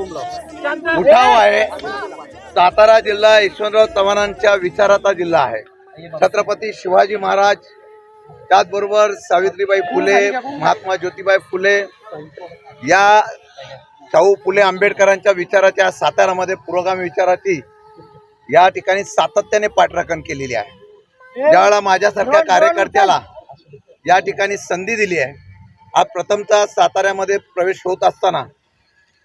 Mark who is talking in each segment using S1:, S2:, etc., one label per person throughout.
S1: उठाव आहे. सातारा जिल्हा यशवंतराव चव्हाणांच्या विचाराचा जिल्हा आहे. छत्रपती शिवाजी महाराज त्याचबरोबर सावित्रीबाई फुले महात्मा ज्योतिबाई फुले या शाहू फुले आंबेडकरांच्या विचाराच्या सातारामध्ये पुरोगामी विचाराची या ठिकाणी सातत्याने पाठराखण केलेली आहे. ज्यावेळेला माझ्यासारख्या कार्यकर्त्याला या ठिकाणी संधी दिली आहे. हा प्रथमतः साताऱ्यामध्ये प्रवेश होत असताना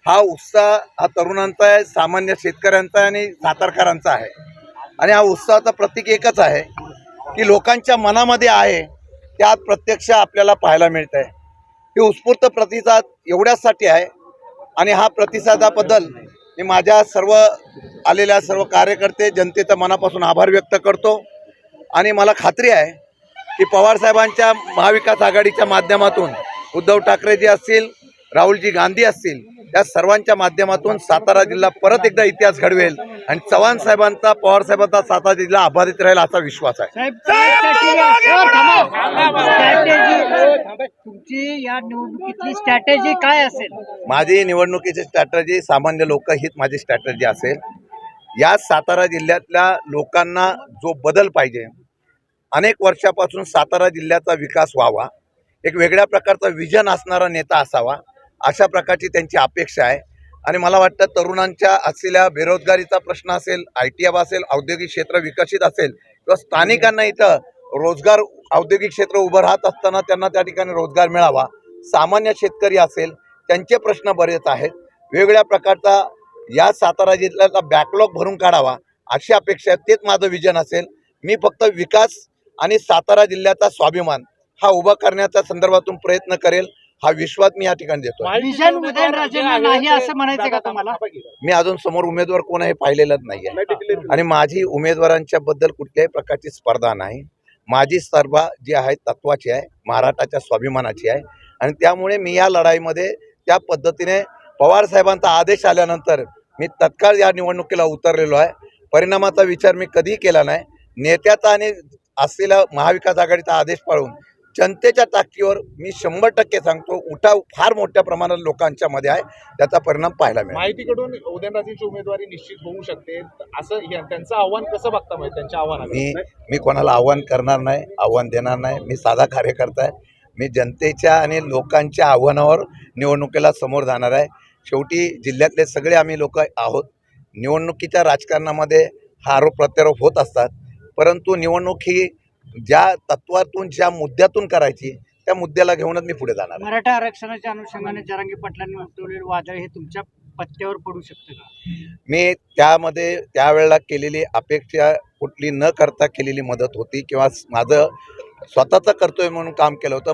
S1: हा उत्साह हा तरुणांचा आहे सामान्य शेतकऱ्यांचा आहे आणि सातारकरांचा आहे. आणि हा उत्साहाचं प्रतीक एकच आहे की लोकांच्या मनामध्ये आहे त्यात प्रत्यक्ष आपल्याला पाहायला मिळत आहे ही उत्स्फूर्त प्रतिसाद एवढ्यासाठी आहे आणि हा प्रतिसादाबद्दल मी माझ्या सर्व आलेल्या सर्व कार्यकर्ते जनतेचा मनापासून आभार व्यक्त करतो. आणि मला खात्री आहे की पवारसाहेबांच्या महाविकास आघाडीच्या माध्यमातून उद्धव ठाकरेजी असतील राहुलजी गांधी असतील या सर्वांच्या माध्यमातून सातारा जिल्हा परत एकदा इतिहास घडवेल आणि चव्हाण साहेबांचा पवार साहेबांचा सातारा जिल्हा अबाधित राहील असा विश्वास आहे.
S2: साहेब स्ट्रॅटेजी तुमची या निवडणुकीतली स्ट्रॅटेजी काय असेल?
S1: माझी निवडणुकीची स्ट्रॅटर्जी सामान्य लोक हीच माझी स्ट्रॅटर्जी असेल. या सातारा जिल्ह्यातल्या लोकांना जो बदल पाहिजे अनेक वर्षापासून सातारा जिल्ह्याचा विकास व्हावा एक वेगळ्या प्रकारचा विजन असणारा नेता असावा अशा प्रकारची त्यांची अपेक्षा आहे. आणि मला वाटतं तरुणांच्या असलेल्या बेरोजगारीचा प्रश्न असेल आय टी एफ असेल औद्योगिक क्षेत्र विकसित असेल किंवा स्थानिकांना इथं रोजगार औद्योगिक क्षेत्र उभं राहत असताना त्यांना त्या ठिकाणी रोजगार मिळावा सामान्य शेतकरी असेल त्यांचे प्रश्न बरेच आहेत. वेगवेगळ्या प्रकारचा या सातारा जिल्ह्याचा बॅकलॉग भरून काढावा अशी अपेक्षा आहे. तेच माझं विजन असेल. मी फक्त विकास आणि सातारा जिल्ह्याचा स्वाभिमान हा उभा करण्याच्या संदर्भातून प्रयत्न करेल. हा विश्वास मी या ठिकाणी देतो मी अजून समोर उमेदवार कोण आहे पाहिलेलंच नाही आहे आणि माझी उमेदवारांच्या बद्दल कुठल्याही प्रकारची स्पर्धा नाही. माझी स्पर्धा जी आहे तत्वाची आहे महाराष्ट्राच्या स्वाभिमानाची आहे. आणि त्यामुळे मी या लढाईमध्ये त्या पद्धतीने पवार साहेबांचा आदेश आल्यानंतर मी तत्काळ या निवडणुकीला उतरलेलो आहे. परिणामाचा विचार मी कधीही केला नाही. नेत्याचा आणि असलेला महाविकास आघाडीचा आदेश पाळून जनतेच्या ताकदीवर मी शंभर टक्के सांगतो उठाव फार मोठ्या प्रमाणात लोकांच्या मध्ये आहे त्याचा परिणाम पाहायला मिळेल.
S3: माहितीकडून उदयनराजेंची उमेदवारी निश्चित होऊ शकते. असं हे- त्यांचं आव्हान कसं बघता माहिती त्यांच्या आव्हानाला
S1: मी मी कोणाला आव्हान करणार नाही आव्हान देणार नाही. मी साधा कार्यकर्ता आहे. मी जनतेच्या आणि लोकांच्या आव्हानावर निवडणुकीला समोर जाणार आहे. शेवटी जिल्ह्यातले सगळे आम्ही लोक आहोत. निवडणुकीच्या राजकारणामध्ये हा आरोप प्रत्यारोप होत असतात. परंतु निवडणूक ही ज्या तत्वातून ज्या मुद्द्यातून करायची त्या मुद्द्याला घेऊनच मी पुढे जाणार.
S2: मराठा आरक्षणाच्या अनुषंगाने जरांगी पाटलांनी उठवलेलं वादळ हे तुमच्या पत्त्यावर पडू शकतं का
S1: मी त्यामध्ये त्यावेळेला केलेली अपेक्षा कुठली न करता केलेली मदत होती किंवा माझं स्वतःचं कर्तव्य म्हणून काम केलं होतं